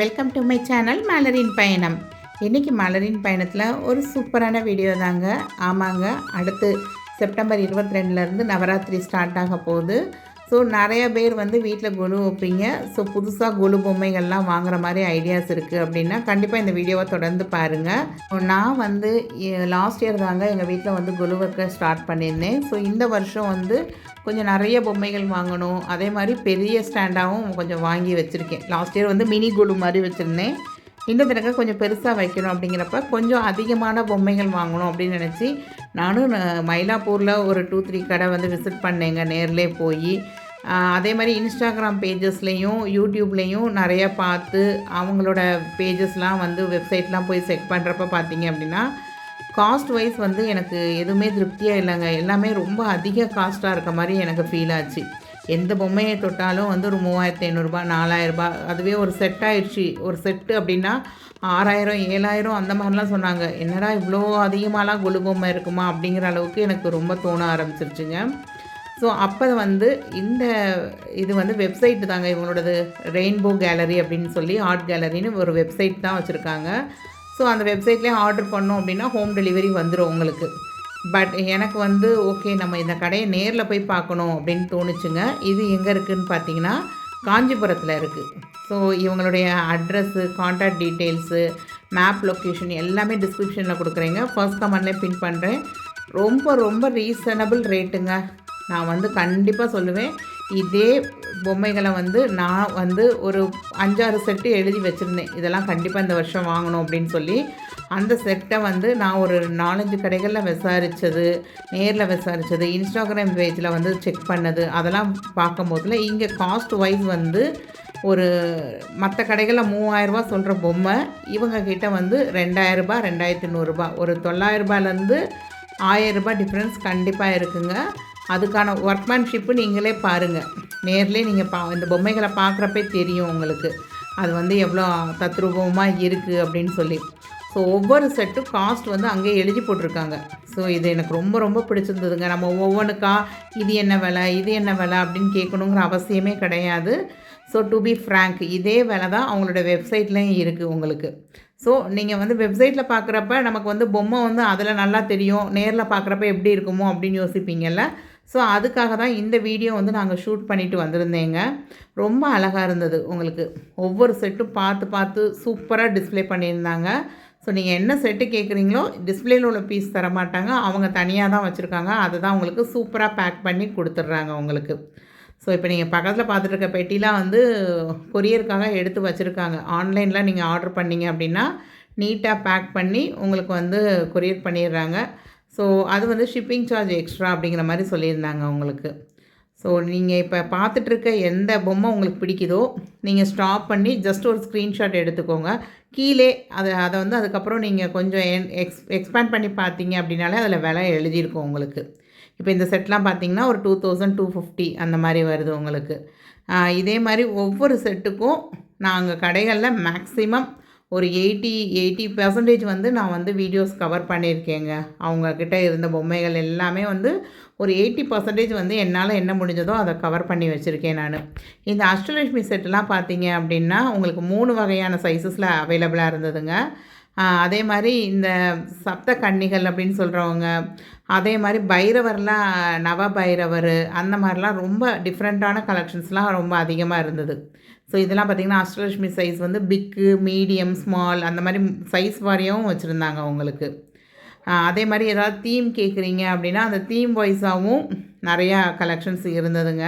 Welcome to my channel மலரின் பயணம் இன்றைக்கி மலரின் பயணத்தில் ஒரு சூப்பரான வீடியோ தாங்க. ஆமாங்க அடுத்து செப்டம்பர் இருபத்தி ரெண்டுலேருந்து நவராத்திரி ஸ்டார்ட் ஆக போகுது. ஸோ நிறைய பேர் வந்து வீட்டில் கொலு வைப்பீங்க. ஸோ புதுசாக கொலு பொம்மைகள்லாம் வாங்குற மாதிரி ஐடியாஸ் இருக்குது அப்படின்னா கண்டிப்பாக இந்த வீடியோவை தொடர்ந்து பாருங்கள் நான் வந்து லாஸ்ட் இயர் தாங்க எங்கள் வீட்டில் வந்து கொலு வைக்க ஸ்டார்ட் பண்ணியிருந்தேன். ஸோ இந்த வருஷம் வந்து கொஞ்சம் நிறைய பொம்மைகள் வாங்கணும். அதே மாதிரி பெரிய ஸ்டாண்டாகவும் கொஞ்சம் வாங்கி வச்சுருக்கேன். லாஸ்ட் இயர் வந்து மினி கொலு மாதிரி வச்சுருந்தேன். இந்த தடவை கொஞ்சம் பெருசாக வைக்கணும் அப்படிங்கிறப்ப கொஞ்சம் அதிகமான பொம்மைகள் வாங்கணும் அப்படின்னு நினச்சி நானும் மயிலாப்பூரில் ஒரு டூ த்ரீ கடை வந்து விசிட் பண்ணேங்க நேர்லே போய். அதே மாதிரி இன்ஸ்டாகிராம் பேஜஸ்லேயும் யூடியூப்லேயும் நிறைய பார்த்து அவங்களோட பேஜஸ்லாம் வந்து வெப்சைட்லாம் போய் செக் பண்ணுறப்ப பார்த்தீங்க அப்படின்னா காஸ்ட் வைஸ் வந்து எனக்கு எதுவுமே திருப்தியாக இல்லைங்க. எல்லாமே ரொம்ப அதிக காஸ்ட்டாக இருக்க மாதிரி எனக்கு ஃபீல் ஆச்சு. எந்த பொம்மையை தொட்டாலும் வந்து ஒரு மூவாயிரத்தி ஐநூறுரூபா நாலாயிரரூபா அதுவே ஒரு செட் ஆயிடுச்சு. ஒரு செட்டு அப்படின்னா ஆறாயிரம் ஏழாயிரம் அந்த மாதிரிலாம் சொன்னாங்க. என்னடா இவ்வளோ அதிகமாலாம் கொலு பொம்மை இருக்குமா அப்படிங்கிற அளவுக்கு எனக்கு ரொம்ப தோண ஆரம்பிச்சிருச்சுங்க. ஸோ அப்போ வந்து இந்த இது வந்து வெப்சைட்டு தாங்க இவங்களோடது. ரெயின்போ கேலரி அப்படின்னு சொல்லி ஆர்ட் கேலரின்னு ஒரு வெப்சைட் தான் வச்சுருக்காங்க. ஸோ அந்த வெப்சைட்லேயே ஆர்டர் பண்ணோம் அப்படின்னா ஹோம் டெலிவரி வந்துடும் உங்களுக்கு. பட் எனக்கு வந்து ஓகே நம்ம இந்த கடையை நேரில் போய் பார்க்கணும் அப்படின்னு தோணுச்சுங்க. இது எங்கே இருக்குதுன்னு பார்த்தீங்கன்னா காஞ்சிபுரத்தில் இருக்குது ஸோ இவங்களுடைய address contact details map location எல்லாமே டிஸ்கிரிப்ஷனில் கொடுக்குறேங்க. ஃபர்ஸ்ட் கமெண்ட்லேயே பின் பண்ணுறேன் ரொம்ப ரொம்ப ரீசனபிள் ரேட்டுங்க நான் வந்து கண்டிப்பாக சொல்லுவேன். இதே பொம்மைகளை வந்து நான் வந்து ஒரு அஞ்சாறு செட்டு எழுதி வச்சுருந்தேன். இதெல்லாம் கண்டிப்பாக இந்த வருஷம் வாங்கணும் அப்படின்னு சொல்லி. அந்த செட்டை வந்து நான் ஒரு நாலஞ்சு கடைகளில் விசாரித்தது நேரில் விசாரித்தது இன்ஸ்டாகிராம் பேஜில் வந்து செக் பண்ணது அதெல்லாம் பார்க்கும்போதுல இங்கே காஸ்ட் வைஸ் வந்து ஒரு மற்ற கடைகளில் மூவாயிரரூபா சொல்கிற பொம்மை இவங்கக்கிட்ட வந்து ரெண்டாயிரரூபா ரெண்டாயிரத்தி நூறுரூபா ஒரு தொள்ளாயிரரூபாலேருந்து ஆயிரரூபா டிஃப்ரென்ஸ் கண்டிப்பாக இருக்குங்க. அதுக்கான ஒர்க்மேன்ஷிப்பு நீங்களே பாருங்கள் நேர்லேயே நீங்கள் பா இந்த பொம்மைகளை பார்க்குறப்பே தெரியும் உங்களுக்கு. அது வந்து எவ்வளோ தத்ரூபமாக இருக்குது அப்படின்னு சொல்லி. ஸோ ஒவ்வொரு செட்டும் காஸ்ட் வந்து அங்கேயே எழுதி போட்டிருக்காங்க. ஸோ இது எனக்கு ரொம்ப ரொம்ப பிடிச்சிருந்ததுங்க. நம்ம ஒவ்வொன்றுக்கா இது என்ன விலை இது என்ன விலை அப்படின்னு கேட்கணுங்கிற அவசியமே கிடையாது. ஸோ டு பி ஃப்ரேங்க் இதே விலை தான் அவங்களோட வெப்சைட்லேயும் இருக்குது உங்களுக்கு. ஸோ நீங்கள் வந்து வெப்சைட்டில் பார்க்குறப்ப நமக்கு வந்து பொம்மை வந்து அதில் நல்லா தெரியும். நேரில் பார்க்குறப்ப எப்படி இருக்குமோ அப்படின்னு யோசிப்பீங்கல்ல. ஸோ அதுக்காக தான் இந்த வீடியோ வந்து நாங்கள் ஷூட் பண்ணிட்டு வந்திருந்தேங்க. ரொம்ப அழகாக இருந்தது. உங்களுக்கு ஒவ்வொரு செட்டும் பார்த்து பார்த்து சூப்பராக டிஸ்ப்ளே பண்ணியிருந்தாங்க. ஸோ நீங்கள் என்ன செட்டு கேட்குறீங்களோ டிஸ்பிளேயில் உள்ள பீஸ் தர மாட்டாங்க. அவங்க தனியாக தான் வச்சுருக்காங்க. அதை தான் உங்களுக்கு சூப்பராக பேக் பண்ணி கொடுத்துட்றாங்க உங்களுக்கு. ஸோ இப்போ நீங்கள் பக்கத்தில் பார்த்துட்டு இருக்க பெட்டிலாம் வந்து கொரியருக்காக எடுத்து வச்சுருக்காங்க. ஆன்லைனில் நீங்கள் ஆர்டர் பண்ணீங்க அப்படின்னா நீட்டாக பேக் பண்ணி உங்களுக்கு வந்து கொரியர் பண்ணிடுறாங்க. ஸோ அது வந்து ஷிப்பிங் சார்ஜ் எக்ஸ்ட்ரா அப்படிங்கிற மாதிரி சொல்லியிருந்தாங்க உங்களுக்கு. ஸோ நீங்கள் இப்போ பார்த்துட்ருக்க எந்த பொம்மை உங்களுக்கு பிடிக்குதோ நீங்கள் ஸ்டாப் பண்ணி ஜஸ்ட் ஒரு ஸ்க்ரீன்ஷாட் எடுத்துக்கோங்க. கீழே அதை அதை வந்து அதுக்கப்புறம் நீங்கள் கொஞ்சம் எக்ஸ் எக்ஸ்பேண்ட் பண்ணி பார்த்தீங்க அப்படின்னாலே அதில் விலை எழுதியிருக்கும் உங்களுக்கு. இப்போ இந்த செட்லாம் பார்த்தீங்கன்னா ஒரு டூ தௌசண்ட் டூ ஃபிஃப்டி அந்த மாதிரி வருது உங்களுக்கு. இதே மாதிரி ஒவ்வொரு செட்டுக்கும் நாங்கள் கடைகளில் மேக்ஸிமம் ஒரு எயிட்டி எயிட்டி பர்சன்டேஜ் வந்து நான் வந்து வீடியோஸ் கவர் பண்ணியிருக்கேங்க. அவங்கக்கிட்ட இருந்த பொம்மைகள் எல்லாமே வந்து ஒரு எயிட்டி பர்சன்டேஜ் வந்து என்னால் என்ன முடிஞ்சதோ அதை கவர் பண்ணி வச்சுருக்கேன் நான். இந்த அஷ்டலட்சுமி செட்டெலாம் பார்த்தீங்க அப்படின்னா உங்களுக்கு மூணு வகையான சைஸஸில் அவைலபிளாக இருந்ததுங்க. அதே மாதிரி இந்த சப்த கன்னிகள் அப்படின்னு சொல்கிறவங்க அதே மாதிரி பைரவர்லாம் நவ பைரவர் அந்த மாதிரிலாம் ரொம்ப டிஃப்ரெண்ட்டான கலெக்ஷன்ஸ்லாம் ரொம்ப அதிகமாக இருந்தது. ஸோ இதெல்லாம் பார்த்திங்கன்னா அஷ்டலட்சுமி சைஸ் வந்து பிக்கு மீடியம் ஸ்மால் அந்த மாதிரி சைஸ் வாரியாகவும் வச்சுருந்தாங்க உங்களுக்கு அதே மாதிரி ஏதாவது தீம் கேட்குறீங்க அப்படின்னா அந்த தீம் வைஸாகவும் நிறையா கலெக்ஷன்ஸ் இருந்ததுங்க.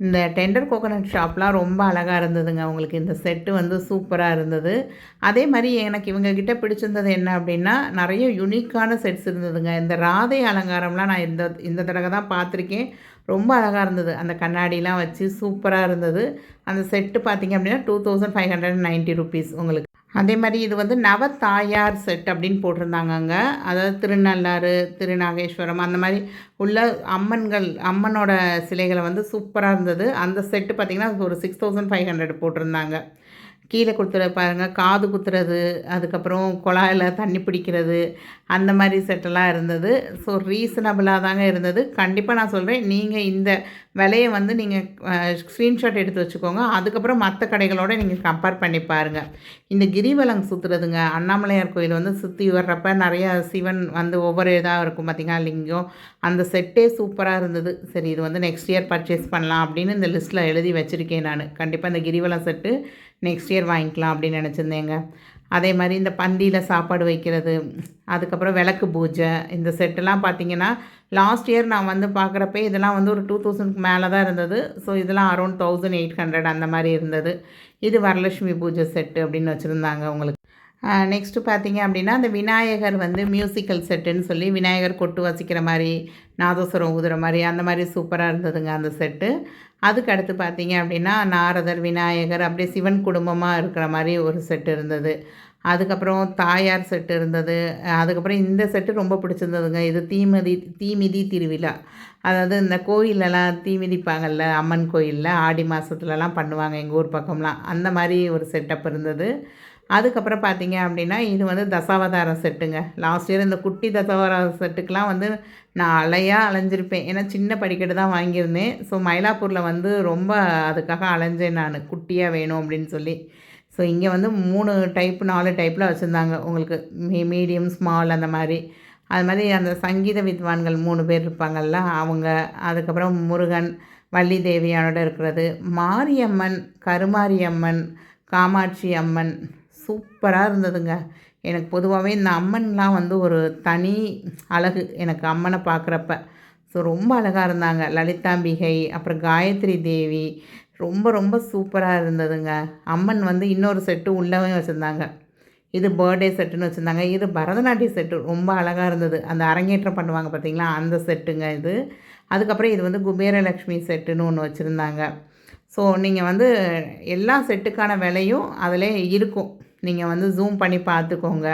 இந்த டெண்டர் கோகோனட் ஷாப்லாம் ரொம்ப அழகாக இருந்ததுங்க. உங்களுக்கு இந்த செட்டு வந்து சூப்பராக இருந்தது. அதே மாதிரி எனக்கு இவங்கக்கிட்ட பிடிச்சிருந்தது என்ன அப்படின்னா நிறைய யுனிக்கான செட்ஸ் இருந்ததுங்க. இந்த ராதை அலங்காரம்லாம் நான் இந்த இந்த தடவை தான் பார்த்துருக்கேன். ரொம்ப அழகாக இருந்தது. அந்த கண்ணாடிலாம் வச்சு சூப்பராக இருந்தது. அந்த செட்டு பார்த்தீங்க அப்படின்னா two thousand five hundred ninety rupees உங்களுக்கு. அதே மாதிரி இது வந்து நவ தாயார் செட் அப்படின்னு போட்டிருந்தாங்க அங்கே அதாவது திருநள்ளாறு திருநாகேஸ்வரம் அந்த மாதிரி உள்ள அம்மன்கள் அம்மனோட சிலைகளை வந்து சூப்பராக இருந்தது. அந்த செட்டு பார்த்திங்கன்னா ஒரு சிக்ஸ் தௌசண்ட் ஃபைவ் ஹண்ட்ரட் போட்டிருந்தாங்க. கீழே கொடுத்துற பாருங்கள் காது குத்துறது அதுக்கப்புறம் குழாயில் தண்ணி பிடிக்கிறது அந்த மாதிரி செட்டெல்லாம் இருந்தது. ஸோ ரீசனபிளாக தாங்க இருந்தது. கண்டிப்பாக நான் சொல்கிறேன் நீங்கள் இந்த விலையை வந்து நீங்கள் ஸ்க்ரீன்ஷாட் எடுத்து வச்சுக்கோங்க. அதுக்கப்புறம் மற்ற கடைகளோடு நீங்கள் கம்பேர் பண்ணி பாருங்கள் இந்த கிரிவலம் சுற்றுறதுங்க அண்ணாமலையார் கோயில் வந்து சுற்றி வர்றப்ப நிறையா சிவன் வந்து ஒவ்வொரு இதாக இருக்கும் பார்த்திங்கன்னா லிங்கம். அந்த செட்டே சூப்பராக இருந்தது. சரி இது வந்து நெக்ஸ்ட் இயர் பர்ச்சேஸ் பண்ணலாம் அப்படின்னு இந்த லிஸ்ட்டில் எழுதி வச்சுருக்கேன் நான். கண்டிப்பாக இந்த கிரிவலம் செட்டு நெக்ஸ்ட் இயர் வாங்கிக்கலாம் அப்படின்னு நினச்சிருந்தேங்க. அதே மாதிரி இந்த பந்தியில் சாப்பாடு வைக்கிறது அதுக்கப்புறம் விளக்கு பூஜை இந்த செட்டெல்லாம் பார்த்தீங்கன்னா லாஸ்ட் இயர் நான் வந்து பார்க்குறப்ப இதெல்லாம் வந்து ஒரு டூ தௌசண்ட்க்கு மேலே தான் இருந்தது. ஸோ இதெல்லாம் அரௌண்ட் தௌசண்ட் எயிட் ஹண்ட்ரட் அந்த மாதிரி இருந்தது. இது வரலட்சுமி பூஜை செட்டு அப்படின்னு வச்சுருந்தாங்க உங்களுக்கு. நெக்ஸ்ட்டு பார்த்தீங்க அப்படின்னா அந்த விநாயகர் வந்து மியூசிக்கல் செட்டுன்னு சொல்லி விநாயகர் கொட்டு வசிக்கிற மாதிரி நாதஸ்வரம் ஊதுற மாதிரி அந்த மாதிரி சூப்பராக இருந்ததுங்க அந்த செட்டு அதுக்கு அடுத்து பார்த்தீங்க அப்படின்னா நாரதர் விநாயகர் அப்படியே சிவன் குடும்பமாக இருக்கிற மாதிரி ஒரு செட்டு இருந்தது. அதுக்கப்புறம் தாயார் செட்டு இருந்தது. அதுக்கப்புறம் இந்த செட்டு ரொம்ப பிடிச்சிருந்ததுங்க. இது தீமிதி தீமிதி திருவிழா. அதாவது இந்த கோயிலெல்லாம் தீமிதிப்பாங்கள்ல அம்மன் கோயிலில் ஆடி மாதத்துலலாம் பண்ணுவாங்க எங்கள் ஊர் பக்கம்லாம். அந்த மாதிரி ஒரு செட்டப் இருந்தது. அதுக்கப்புறம் பார்த்தீங்க அப்படின்னா இது வந்து தசாவதாரம் செட்டுங்க. லாஸ்ட் இயர் இந்த குட்டி தசாவதார செட்டுக்கெலாம் வந்து நான் அலையாக அலைஞ்சிருப்பேன். ஏன்னா சின்ன படிக்கட்டு தான் வாங்கியிருந்தேன். ஸோ மயிலாப்பூரில் வந்து ரொம்ப அதுக்காக அலைஞ்சேன் நான். குட்டியாக வேணும் அப்படின்னு சொல்லி. ஸோ இங்கே வந்து மூணு டைப் நாலு டைப்பில் வச்சுருந்தாங்க. உங்களுக்கு மீ மீடியம் ஸ்மால் அந்த மாதிரி. அது மாதிரி அந்த சங்கீத வித்வான்கள் மூணு பேர் இருப்பாங்கள்ல அவங்க. அதுக்கப்புறம் முருகன் வள்ளி தேவியானோட இருக்கிறது. மாரியம்மன் கருமாரியம்மன் காமாட்சி அம்மன் சூப்பராக இருந்ததுங்க. எனக்கு பொதுவாகவே இந்த அம்மன்லாம் வந்து ஒரு தனி அழகு எனக்கு அம்மனை பார்க்குறப்ப ஸோ ரொம்ப அழகாக இருந்தாங்க. லலிதாம்பிகை அப்புறம் காயத்ரி தேவி. ரொம்ப ரொம்ப சூப்பராக இருந்ததுங்க. அம்மன் வந்து இன்னொரு செட்டு உள்ளவே வச்சுருந்தாங்க. இது பர்த்டே செட்டுன்னு வச்சுருந்தாங்க. இது பரதநாட்டிய செட்டு ரொம்ப அழகாக இருந்தது. அந்த அரங்கேற்றம் பண்ணுவாங்க பார்த்தீங்களா அந்த செட்டுங்க இது. அதுக்கப்புறம் இது வந்து குபேரலக்ஷ்மி செட்டுன்னு ஒன்று வச்சுருந்தாங்க. ஸோ நீங்கள் வந்து எல்லா செட்டுக்கான விலையும் அதில் இருக்கும். நீங்கள் வந்து ஜூம் பண்ணி பார்த்துக்கோங்க.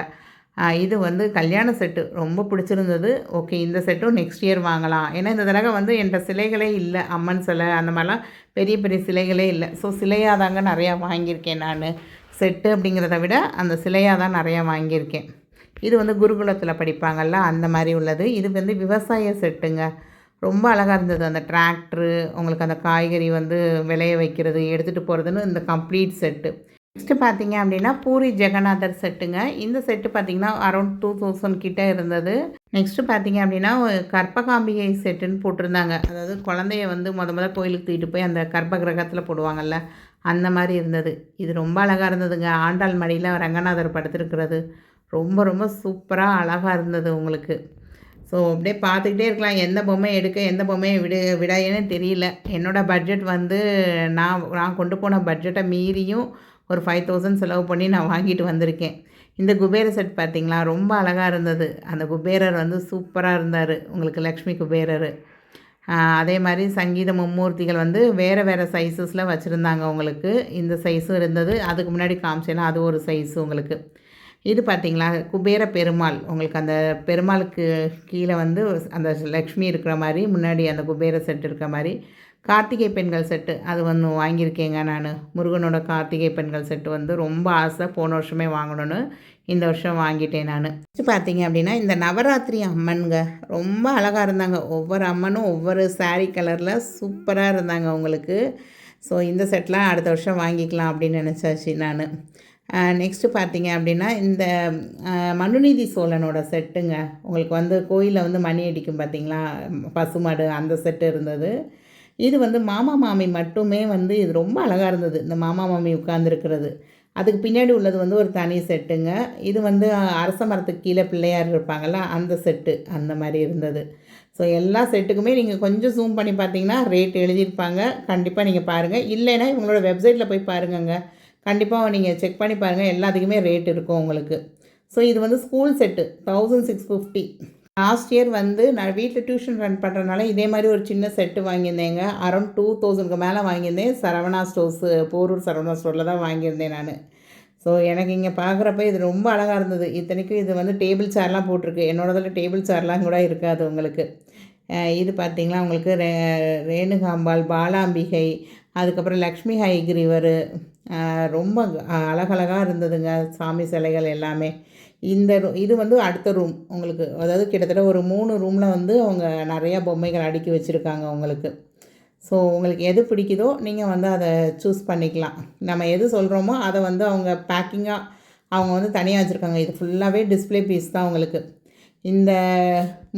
இது வந்து கல்யாண செட்டு ரொம்ப பிடிச்சிருந்தது. ஓகே இந்த செட்டும் நெக்ஸ்ட் இயர் வாங்கலாம். ஏன்னா இந்த தடவை வந்து என்கிட்ட சிலைகளே இல்லை. அம்மன் சிலை அந்த மாதிரிலாம் பெரிய பெரிய சிலைகளே இல்லை. ஸோ சிலையாக தாங்க நிறையா வாங்கியிருக்கேன் நான். செட்டு அப்படிங்கிறத விட அந்த சிலையாக தான் நிறையா வாங்கியிருக்கேன். இது வந்து குருகுலத்தில் படிப்பாங்கள்ல அந்த மாதிரி உள்ளது. இது வந்து விவசாய செட்டுங்க ரொம்ப அழகாக இருந்தது. அந்த டிராக்டரு உங்களுக்கு அந்த காய்கறி வந்து விளைய வைக்கிறது எடுத்துகிட்டு போகிறதுன்னு இந்த கம்ப்ளீட் செட்டு நெக்ஸ்ட்டு பார்த்தீங்க அப்படின்னா பூரி ஜெகநாதர் செட்டுங்க. இந்த செட்டு பார்த்தீங்கன்னா அரௌண்ட் டூ தௌசண்ட் கிட்டே இருந்தது. நெக்ஸ்ட்டு பார்த்தீங்க அப்படின்னா கற்பகாம்பிகை செட்டுன்னு போட்டிருந்தாங்க. அதாவது குழந்தைய வந்து முத முத கோயிலுக்கு தூக்கிட்டு போய் அந்த கர்ப்ப கிரகத்தில் போடுவாங்கள்ல அந்த மாதிரி இருந்தது. இது ரொம்ப அழகாக இருந்ததுங்க. ஆண்டாள் மடியில் ரங்கநாதர் படுத்திருக்கிறது. ரொம்ப ரொம்ப சூப்பராக அழகாக இருந்தது உங்களுக்கு. ஸோ அப்படியே பார்த்துக்கிட்டே இருக்கலாம். எந்த பொம்மை எடுக்க எந்த பொம்மையை விடு விடையன்னு தெரியல. என்னோடய பட்ஜெட் வந்து நான் நான் கொண்டு போன பட்ஜெட்டை மீறியும் ஒரு ஃபைவ் தௌசண்ட் செலவு பண்ணி நான் வாங்கிட்டு வந்திருக்கேன். இந்த குபேர செட் பார்த்திங்களா? ரொம்ப அழகாக இருந்தது. அந்த குபேரர் வந்து சூப்பராக இருந்தார். உங்களுக்கு லக்ஷ்மி குபேரர். அதே மாதிரி சங்கீத மும்மூர்த்திகள் வந்து வேறு வேறு சைஸஸில் வச்சுருந்தாங்க உங்களுக்கு. இந்த சைஸும் இருந்தது. அதுக்கு முன்னாடி காமிச்சேன்னா அது ஒரு சைஸு உங்களுக்கு. இது பார்த்திங்களா? குபேர பெருமாள். உங்களுக்கு அந்த பெருமாளுக்கு கீழே வந்து அந்த லக்ஷ்மி இருக்கிற மாதிரி முன்னாடி அந்த குபேர செட் இருக்கிற மாதிரி கார்த்திகை பெண்கள் செட்டு. அது வந்து வாங்கியிருக்கேங்க நான். முருகனோட கார்த்திகை பெண்கள் செட்டு வந்து ரொம்ப ஆசை. போன வருஷமே வாங்கணும்னு இந்த வருஷம் வாங்கிட்டேன் நான். பார்த்தீங்க அப்படின்னா இந்த நவராத்திரி அம்மனுங்க. ரொம்ப அழகாக இருந்தாங்க. ஒவ்வொரு அம்மனும் ஒவ்வொரு சாரீ கலரில் சூப்பராக இருந்தாங்க உங்களுக்கு ஸோ இந்த செட்லாம் அடுத்த வருஷம் வாங்கிக்கலாம் அப்படின்னு நினச்சாச்சு நான். நெக்ஸ்ட்டு பார்த்தீங்க அப்படின்னா இந்த மனுநீதி சோழனோட செட்டுங்க. உங்களுக்கு வந்து கோயிலில் வந்து மணி அடிக்கும் பார்த்தீங்களா? பசுமாடு அந்த செட்டு இருந்தது. இது வந்து மாமா மாமி மட்டுமே வந்து இது ரொம்ப அழகாக இருந்தது இந்த மாமா மாமி உட்கார்ந்துருக்கிறது. அதுக்கு பின்னாடி உள்ளது வந்து ஒரு தனி செட்டுங்க. இது வந்து அரச மரத்துக்கு கீழே பிள்ளையார் இருப்பாங்கள்ல அந்த செட்டு அந்த மாதிரி இருந்தது. ஸோ எல்லா செட்டுக்குமே நீங்கள் கொஞ்சம் ஜூம் பண்ணி பார்த்தீங்கன்னா ரேட் எழுதியிருப்பாங்க. கண்டிப்பாக நீங்கள் பாருங்கள் இல்லைன்னா இவங்களோட வெப்சைட்டில் போய் பாருங்கங்க. கண்டிப்பாக நீங்கள் செக் பண்ணி பாருங்கள் எல்லாத்துக்குமே ரேட் இருக்கும் உங்களுக்கு. ஸோ இது வந்து school set thousand six fifty last year வந்து நான் வீட்டில் டியூஷன் ரன் பண்ணுறதுனால இதே மாதிரி ஒரு சின்ன செட்டு வாங்கியிருந்தேங்க. அரௌண்ட் டூ தௌசண்ட்க்கு மேலே வாங்கியிருந்தேன். சரவணா ஸ்டோர்ஸு போரூர் சரவணா ஸ்டோரில் தான் வாங்கியிருந்தேன் நான். ஸோ எனக்கு இங்கே பார்க்குறப்ப இது ரொம்ப அழகாக இருந்தது. இத்தனைக்கும் இது வந்து டேபிள் சேர்லாம் போட்டிருக்கு. என்னோடதில் டேபிள் சேர்லாம் கூட இருக்காது உங்களுக்கு. இது பார்த்திங்களா? உங்களுக்கு ரே ரேணுகாம்பாள் பாலாம்பிகை அதுக்கப்புறம் லக்ஷ்மி ஹைகிரிவர் ரொம்ப அழகழகாக இருந்ததுங்க சாமி சிலைகள் எல்லாமே. இந்த இது வந்து அடுத்த ரூம் உங்களுக்கு. அதாவது கிட்டத்தட்ட ஒரு மூணு ரூமில் வந்து அவங்க நிறையா பொம்மைகள் அடுக்கி வச்சுருக்காங்க உங்களுக்கு. ஸோ உங்களுக்கு எது பிடிக்குதோ நீங்கள் வந்து அதை சூஸ் பண்ணிக்கலாம். நம்ம எது சொல்கிறோமோ அதை வந்து அவங்க பேக்கிங்காக அவங்க வந்து தனியாக வச்சுருக்காங்க. இது ஃபுல்லாகவே டிஸ்பிளே பீஸ் தான் உங்களுக்கு. இந்த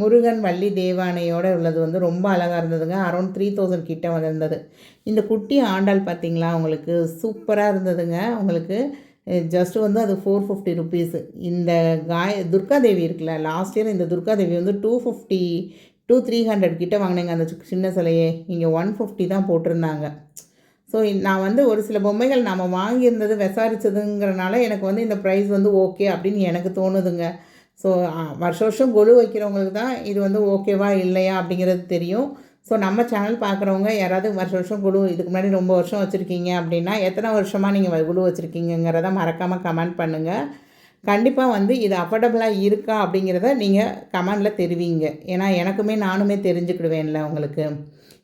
முருகன் வள்ளி தேவானையோடு உள்ளது வந்து ரொம்ப அழகாக இருந்ததுங்க. அரௌண்ட் த்ரீ தௌசண்ட் கிட்ட வந்திருந்தது. இந்த குட்டி ஆண்டாள் பார்த்திங்களா உங்களுக்கு சூப்பராக இருந்ததுங்க. உங்களுக்கு ஜஸ்ட்டு வந்து அது ஃபோர் ஃபிஃப்டி ருபீஸு இந்த காய துர்காதேவி இருக்குல்ல லாஸ்ட் இயர் இந்த துர்காதேவி வந்து two fifty two three hundred கிட்டே வாங்கினேங்க. அந்த சின்ன சிலையே. இங்கே ஒன் ஃபிஃப்டி தான் போட்டிருந்தாங்க. ஸோ நான் வந்து ஒரு சில பொம்மைகள் நாம் வாங்கியிருந்தது விசாரித்ததுங்கிறனால எனக்கு வந்து இந்த ப்ரைஸ் வந்து ஓகே அப்படின்னு எனக்கு தோணுதுங்க. ஸோ வருஷ வருஷம் கொலு வைக்கிறவங்களுக்கு தான் இது வந்து ஓகேவா இல்லையா அப்படிங்கிறது தெரியும். ஸோ நம்ம சேனல் பார்க்குறவங்க யாராவது வருஷ வருஷம் குழு இதுக்கு முன்னாடி ரொம்ப வருஷம் வச்சுருக்கீங்க அப்படின்னா எத்தனை வருஷமாக நீங்கள் குழு வச்சுருக்கீங்கிறத மறக்காமல் கமெண்ட் பண்ணுங்கள் கண்டிப்பாக வந்து இது அஃபோர்டபுளாக இருக்கா அப்படிங்கிறத நீங்கள் கமெண்டில் தெரிவிங்க. ஏன்னா எனக்குமே நானுமே தெரிஞ்சுக்கிடுவேன்ல உங்களுக்கு.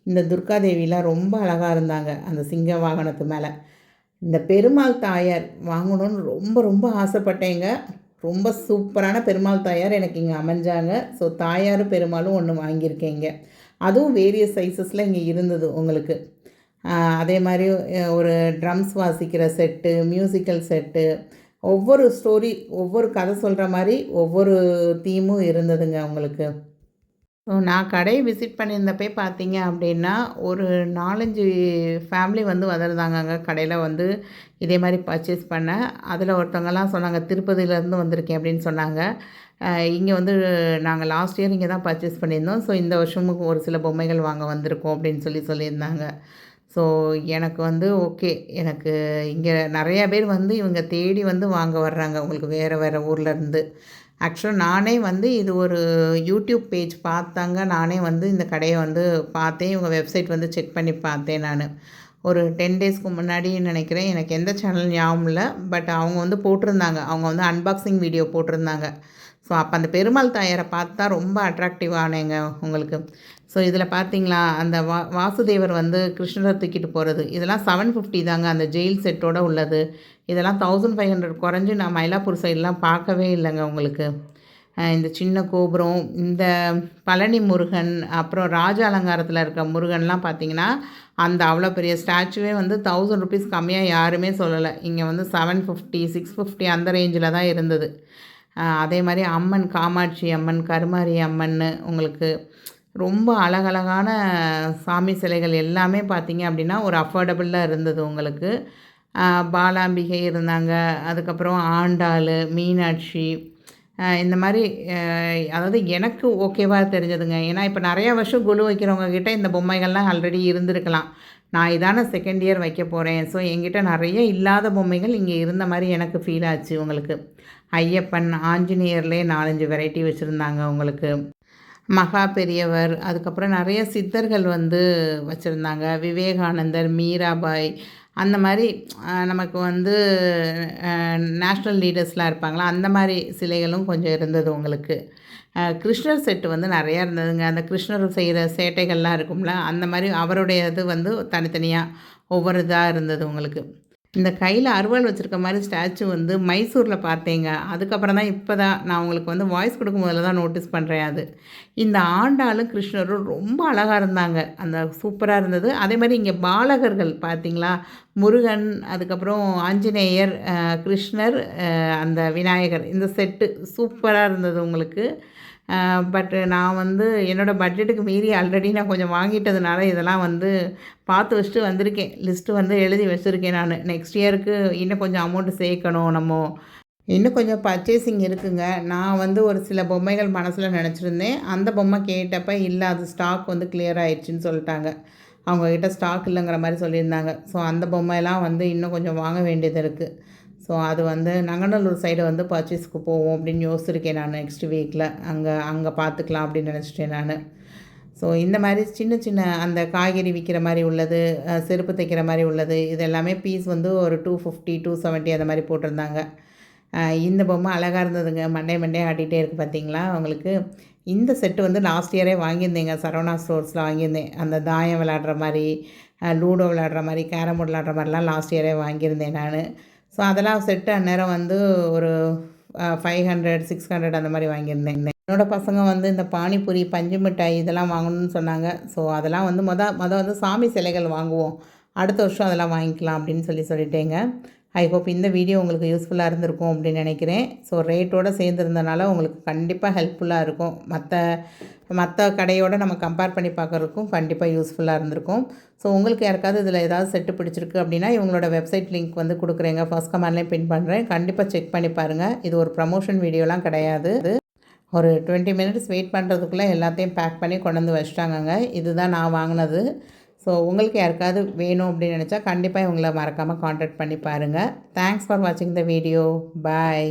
இந்த துர்காதேவிலாம் ரொம்ப அழகாக இருந்தாங்க அந்த சிங்க வாகனத்து மேலே. இந்த பெருமாள் தாயார் வாங்கணும்னு ரொம்ப ரொம்ப ஆசைப்பட்டேங்க. ரொம்ப சூப்பரான பெருமாள் தாயார் எனக்கு இங்கே அமைஞ்சாங்க. ஸோ தாயாரும் பெருமாளும் ஒன்று வாங்கியிருக்கேங்க. அதுவும் வேரியஸ் சைஸஸில் இங்கே இருந்தது உங்களுக்கு. அதே மாதிரி ஒரு ட்ரம்ஸ் வாசிக்கிற செட்டு மியூசிக்கல் செட்டு ஒவ்வொரு ஸ்டோரி ஒவ்வொரு கதை சொல்கிற மாதிரி ஒவ்வொரு தீமும் இருந்ததுங்க அவங்களுக்கு நான் கடையை விசிட் பண்ணியிருந்தப்பே பார்த்தீங்க அப்படின்னா ஒரு நாலஞ்சு ஃபேமிலி வந்து வந்திருந்தாங்க அங்கே கடையில் வந்து. இதே மாதிரி பர்ச்சேஸ் பண்ண. அதில் ஒருத்தவங்கலாம் சொன்னாங்க திருப்பதியிலேருந்து வந்திருக்கேன் அப்படின்னு சொன்னாங்க. இங்கே வந்து நாங்கள் லாஸ்ட் இயர் இங்கே தான் பர்ச்சேஸ் பண்ணியிருந்தோம். ஸோ இந்த வருஷமும் ஒரு சில பொம்மைகள் வாங்க வந்திருக்கோம் அப்படின்னு சொல்லி சொல்லியிருந்தாங்க. ஸோ எனக்கு வந்து ஓகே எனக்கு இங்கே நிறையா பேர் வந்து இவங்க தேடி வந்து வாங்க வர்றாங்க. உங்களுக்கு வேறு வேறு ஊர்லேருந்து ஆக்சுவலாக நானே வந்து இது ஒரு யூடியூப் பேஜ் பார்த்தாங்க. நானே வந்து இந்த கடையை வந்து பார்த்தேன். இவங்க வெப்சைட் வந்து செக் பண்ணி பார்த்தேன் நான். ஒரு டென் டேஸ்க்கு முன்னாடி நினைக்கிறேன். எனக்கு எந்த சேனல் ஞாபகம் இல்லை. பட் அவங்க வந்து போட்டிருந்தாங்க. அவங்க வந்து அன்பாக்சிங் வீடியோ போட்டிருந்தாங்க. ஸோ அப்போ அந்த பெருமாள் தாயாரை பார்த்தா ரொம்ப அட்ராக்டிவானேங்க உங்களுக்கு. ஸோ இதில் பார்த்தீங்களா அந்த வா வாசுதேவர் வந்து கிருஷ்ணரை தூக்கிட்டு போகிறது இதெல்லாம் செவன் ஃபிஃப்டி தாங்க அந்த ஜெயில் செட்டோடு உள்ளது. இதெல்லாம் தௌசண்ட் ஃபைவ் ஹண்ட்ரட் குறைஞ்சி நான் மயிலாப்பூர் சைட்லாம் பார்க்கவே இல்லைங்க உங்களுக்கு. இந்த சின்ன கோபுரம் இந்த பழனி முருகன் அப்புறம் ராஜ அலங்காரத்தில் இருக்க முருகன்லாம் பார்த்திங்கன்னா அந்த அவ்வளோ பெரிய ஸ்டாச்சுவே வந்து தௌசண்ட் ருபீஸ் கம்மியாக யாருமே சொல்லலை. இங்கே வந்து செவன் ஃபிஃப்டி சிக்ஸ் ஃபிஃப்டி அந்த ரேஞ்சில் தான் இருந்தது. அதே மாதிரி அம்மன் காமாட்சி அம்மன் கருமாரி அம்மன் உங்களுக்கு ரொம்ப அழகழகான சாமி சிலைகள் எல்லாமே பார்த்திங்க அப்படின்னா ஒரு அஃபோர்டபுளாக இருந்தது உங்களுக்கு. பாலாம்பிகை இருந்தாங்க அதுக்கப்புறம் ஆண்டாள் மீனாட்சி இந்த மாதிரி அதாவது எனக்கு ஓகேவாக தெரிஞ்சதுங்க. ஏன்னா இப்போ நிறையா வருஷம் குழு வைக்கிறவங்க கிட்டே இந்த பொம்மைகள்லாம் ஆல்ரெடி இருந்திருக்கலாம். நான் இதான செகண்ட் இயர் வைக்க போகிறேன் ஸோ என்கிட்ட நிறைய இல்லாத பொம்மைகள் இங்கே இருந்த மாதிரி எனக்கு ஃபீல் ஆச்சு உங்களுக்கு. ஐயப்பன் ஆஞ்சநேயர்லே நாலஞ்சு வெரைட்டி வச்சுருந்தாங்க உங்களுக்கு. மகா பெரியவர் அதுக்கப்புறம் நிறைய சித்தர்கள் வந்து வச்சுருந்தாங்க. விவேகானந்தர் மீராபாய் அந்த மாதிரி நமக்கு வந்து நேஷ்னல் லீடர்ஸ்லாம் இருப்பாங்களா? அந்த மாதிரி சிலைகளும் கொஞ்சம் இருந்தது உங்களுக்கு. கிருஷ்ணர் செட்டு வந்து நிறையா இருந்ததுங்க. அந்த கிருஷ்ணர் செய்கிற சேட்டைகள்லாம் இருக்கும்ல அந்த மாதிரி அவருடைய இது வந்து தனித்தனியாக ஒவ்வொரு இதாக இருந்தது உங்களுக்கு. இந்த கையில் அருவாள் வச்சுருக்க மாதிரி ஸ்டாச்சு வந்து மைசூரில் பார்த்தேங்க. அதுக்கப்புறம் தான் இப்போ தான் நான் உங்களுக்கு வந்து வாய்ஸ் கொடுக்கும் போதில் தான் நோட்டீஸ் பண்ணுறேன் அது. இந்த ஆண்டாளும் கிருஷ்ணரும் ரொம்ப அழகாக இருந்தாங்க. அந்த சூப்பராக இருந்தது. அதே மாதிரி இங்கே பாலகர்கள் பார்த்தீங்களா? முருகன் அதுக்கப்புறம் ஆஞ்சநேயர் கிருஷ்ணர் அந்த விநாயகர். இந்த செட்டு சூப்பராக இருந்தது உங்களுக்கு. பட்டு நான் வந்து என்னோடய பட்ஜெட்டுக்கு மீறி ஆல்ரெடி நான் கொஞ்சம் வாங்கிட்டதுனால இதெல்லாம் வந்து பார்த்து வச்சுட்டு வந்திருக்கேன். லிஸ்ட்டு வந்து எழுதி வச்சுருக்கேன் நான். நெக்ஸ்ட் இயருக்கு இன்னும் கொஞ்சம் அமௌண்ட்டு சேர்க்கணும் நம்ம. இன்னும் கொஞ்சம் பர்ச்சேசிங் இருக்குங்க. நான் வந்து ஒரு சில பொம்மைகள் மனசில் நினச்சிருந்தேன். அந்த பொம்மை கேட்டப்போ இல்லை அது ஸ்டாக் வந்து கிளியர் ஆயிடுச்சுன்னு சொல்லிட்டாங்க. அவங்கக்கிட்ட ஸ்டாக் இல்லைங்கிற மாதிரி சொல்லியிருந்தாங்க. ஸோ அந்த பொம்மையெல்லாம் வந்து இன்னும் கொஞ்சம் வாங்க வேண்டியது இருக்குது ஸோ அது வந்து நங்கநல்லூர் சைடு வந்து பர்ச்சேஸ்க்கு போவோம் அப்படின்னு யோசிச்சிருக்கேன் நான் நெக்ஸ்ட் வீக்கில் அங்கே அங்கே பார்த்துக்கலாம் அப்படின்னு நினச்சிட்டேன் நான். ஸோ இந்த மாதிரி சின்ன சின்ன அந்த காய்கறி விற்கிற மாதிரி உள்ளது செருப்பு தைக்கிற மாதிரி உள்ளது இது எல்லாமே பீஸ் வந்து ஒரு டூ ஃபிஃப்டி டூ செவன்ட்டி அந்த மாதிரி போட்டிருந்தாங்க. இந்த பொம்மை அழகாக இருந்ததுங்க. மண்டே மண்டே ஆட்டிகிட்டே இருக்குது பார்த்தீங்களா உங்களுக்கு இந்த செட்டு வந்து லாஸ்ட் இயரே வாங்கியிருந்தேங்க. சரவணா ஸ்டோர்ஸில் வாங்கியிருந்தேன். அந்த தாயம் விளாடுற மாதிரி லூடோ விளாடுற மாதிரி கேரம் போர்டு விளாடுற மாதிரிலாம் லாஸ்ட் இயரே வாங்கியிருந்தேன் நான். ஸோ அதெல்லாம் செட்டு அந்நேரம் வந்து ஒரு ஃபைவ் ஹண்ட்ரட் சிக்ஸ் ஹண்ட்ரட் அந்த மாதிரி வாங்கியிருந்தேன். என்னோடய பசங்க வந்து இந்த பானிபூரி பஞ்சு மிட்டாய் இதெல்லாம் வாங்கணும்னு சொன்னாங்க. ஸோ அதெல்லாம் வந்து மொதல் மொதல் வந்து சாமி சிலைகள் வாங்குவோம். அடுத்த வருஷம் அதெல்லாம் வாங்கிக்கலாம் அப்படின்னு சொல்லி சொல்லிட்டேங்க. ஐ ஹோப் இந்த வீடியோ உங்களுக்கு யூஸ்ஃபுல்லாக இருந்திருக்கும் அப்படின்னு நினைக்கிறேன். ஸோ ரேட்டோடு சேர்ந்துருந்தனால உங்களுக்கு கண்டிப்பாக ஹெல்ப்ஃபுல்லாக இருக்கும். மற்ற மற்ற கடையோடு நம்ம கம்பேர் பண்ணி பார்க்குறதுக்கும் கண்டிப்பாக யூஸ்ஃபுல்லாக இருந்திருக்கும். ஸோ உங்களுக்கு யாருக்காவது இதில் ஏதாவது செட்டு பிடிச்சிருக்கு அப்படின்னா இவங்களோட வெப்சைட் லிங்க் வந்து கொடுக்குறேங்க. ஃபர்ஸ்ட் கமெண்ட்லேயும் பின் பண்ணுறேன் கண்டிப்பாக செக் பண்ணி பாருங்கள் இது ஒரு ப்ரமோஷன் வீடியோலாம் கிடையாது. ஒரு டுவெண்ட்டி மினிட்ஸ் வெயிட் பண்ணுறதுக்குள்ளே எல்லாத்தையும் பேக் பண்ணி கொண்டு வந்து வச்சிட்டாங்கங்க. இதுதான் நான் வாங்கினது. ஸோ உங்களுக்கு யாருக்காவது வேணும் அப்படின்னு நினச்சா கண்டிப்பாக இவங்கள மறக்காமல் காண்டாக்ட் பண்ணி பாருங்கள் தேங்க்ஸ் ஃபார் வாட்சிங் த வீடியோ பாய்